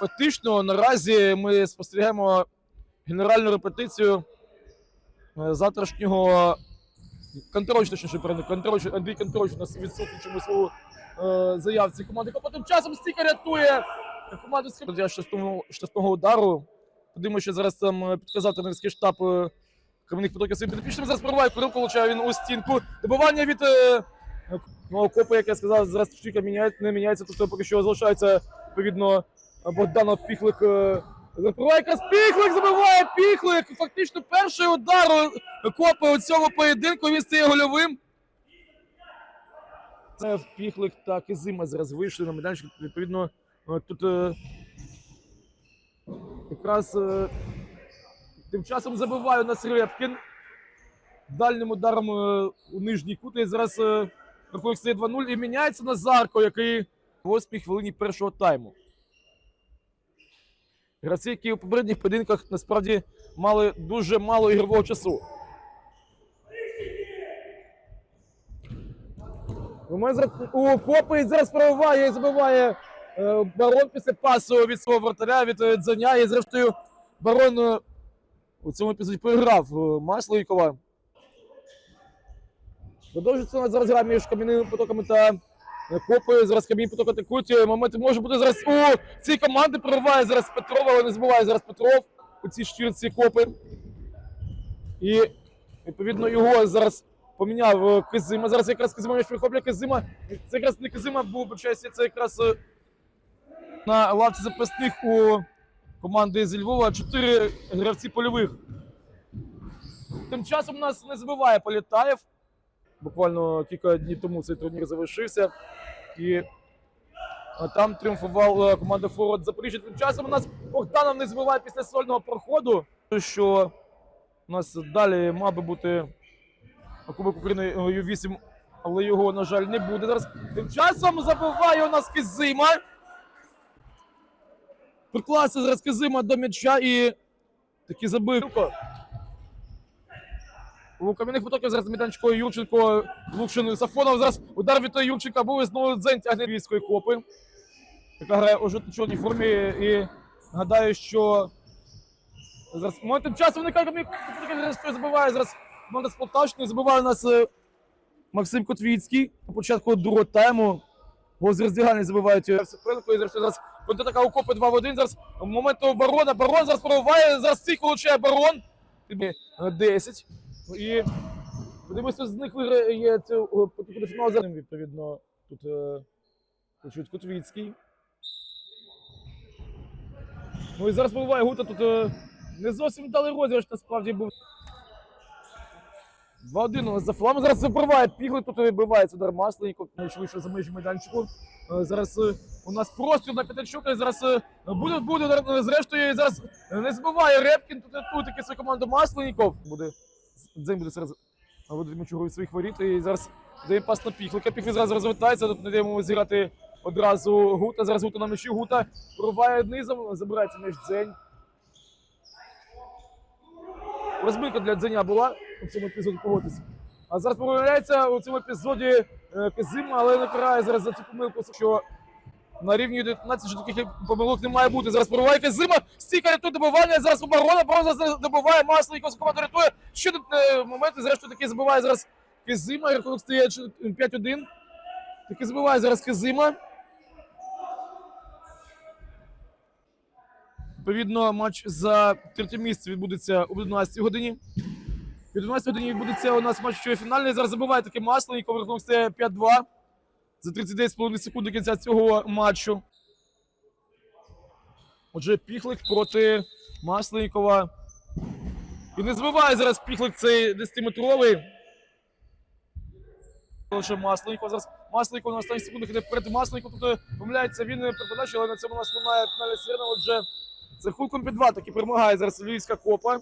Фактично, наразі ми спостерігаємо генеральну репетицію е, завтрашнього Контроч, точніше, Контроч, Андрій Контроч у нас відсутній у е, заявці команди. А тим часом стільки рятує команду з штрафного, штрафного удару. Подивимося, що зараз там е, підказав тренерський штаб е, Кам'яних потоків своїм підопічним. Зараз пробиває Курил, получає він у стінку. Добивання від е, ну, копи, як я сказав, зараз штука міняє, не міняється, тобто поки що залишається відповідно Богданов Піхлик. е, Заприває якраз Піхлик, забиває Піхлик. Фактично перший удар е, копи у цьому поєдинку. Він стає гольовим. Це в Піхлик та Кизима зараз вийшли на майданчик. Відповідно, е, тут е, якраз е, тим часом забиває нас Репкін. Дальнім ударом е, у нижній кут. І зараз е, рахунок стає 2-0 і міняється Назарко, який в 8 хвилині першого тайму. Гравці, які у попередніх поєдинках насправді мали дуже мало ігрового часу. У мене зараз пробиває і забиває е, барон після пасу від свого вратаря, від е, Дзаня. І зрештою барон е, у цьому епізоді програв е, Масловікова. Продовжується зараз гра між кам'яними потоками та копою. Зараз кам'яні поток атакують. Момент може бути зараз у цій команди прориває зараз Петров, але не збиває зараз Петров у цій штірці копи. І відповідно його зараз поміняв е, Кизима. Зараз якраз Кизима м'яч прихоплює Кизима. Це якраз не Кизима був, почається, це якраз е, на лавці запасних у команди зі Львова. Чотири гравці польових. Тим часом нас не забиває Політаєв. Буквально кілька днів тому цей турнір завершився. І е, там тріумфувала команда Форвард Запоріжжя. Тим часом у нас Богданов не збиває після сольного проходу. Що у нас далі мав би бути Кубок України Ю-8, але його, на жаль, не буде. Зараз тим часом забиває у нас Кизима. Приклався зараз Кизима до м'яча і таки забив. У кам'яних потоків зараз Міданчко Юрченко, Лукшин Сафонов. Зараз удар від Юрченка був і знову дзень тягне війської копи. Яка грає у жовто-чорній формі. І гадаю, що зараз тим часом виникає хтось забиває. Зараз команда з Полтавщини забиває у нас е, Максим Котвіцький на початку другого тайму. Гол з роздягальні забивають е, супернику. І зараз, зараз контратака у копи 2 в 1. Зараз момент оборони. Барон зараз пробиває. Зараз цих получає барон. Е, 10. І подивимося, з них виграє цю фінал за ним, відповідно. Тут е, почуть Котвіцький. Ну і зараз пробиває Гута. Тут е, не зовсім вдалий розіграш насправді був. 2-1 за флами. Зараз забиває пігли, тут вибивається удар Масленников, м'яч вийшов за межі майданчику. Е, Зараз у нас простір на п'ятачука, зараз буде, буде зрештою, зараз не збиває Репкін, тут, тут таки свою команду Масленников. Буде, Дзень буде зараз виводити м'ячу від своїх воріт, і зараз дає пас на Піхлика. Піхлик зараз розвертається, тут не даємо зіграти одразу Гута, зараз Гута на м'ячі, Гута прорває низом, забирається м'яч Дзень. Розбивка для Дзеня була у цьому епізоді погодитися. А зараз появляється у цьому епізоді е, Казима, але не зараз за цю помилку, що на рівні 19 що таких помилок не має бути. Зараз пробиває Казима, стійка рятує добивання, зараз оборона, оборона зараз добиває Масленников, команда рятує. Ще тут е, моменти, зрештою таки забиває зараз Казима, рахунок стає 5-1. Таки забиває зараз Казима. Відповідно, матч за третє місце відбудеться о 11 годині. О 11 годині відбудеться у нас матч фінальний. Зараз забиває таке Масленников, рахунок стає 5-2 за 39,5 секунд до кінця цього матчу. Отже, Піхлик проти Масленникова. І не збиває зараз Піхлик цей 10-метровий. Лише Масленников. Зараз Масленников на останніх секундах іде вперед. Масленников тут помиляється, він при подачі, але на цьому нас немає фінальної сирена. Отже, за хуком під два таки перемагає зараз Львівська копа.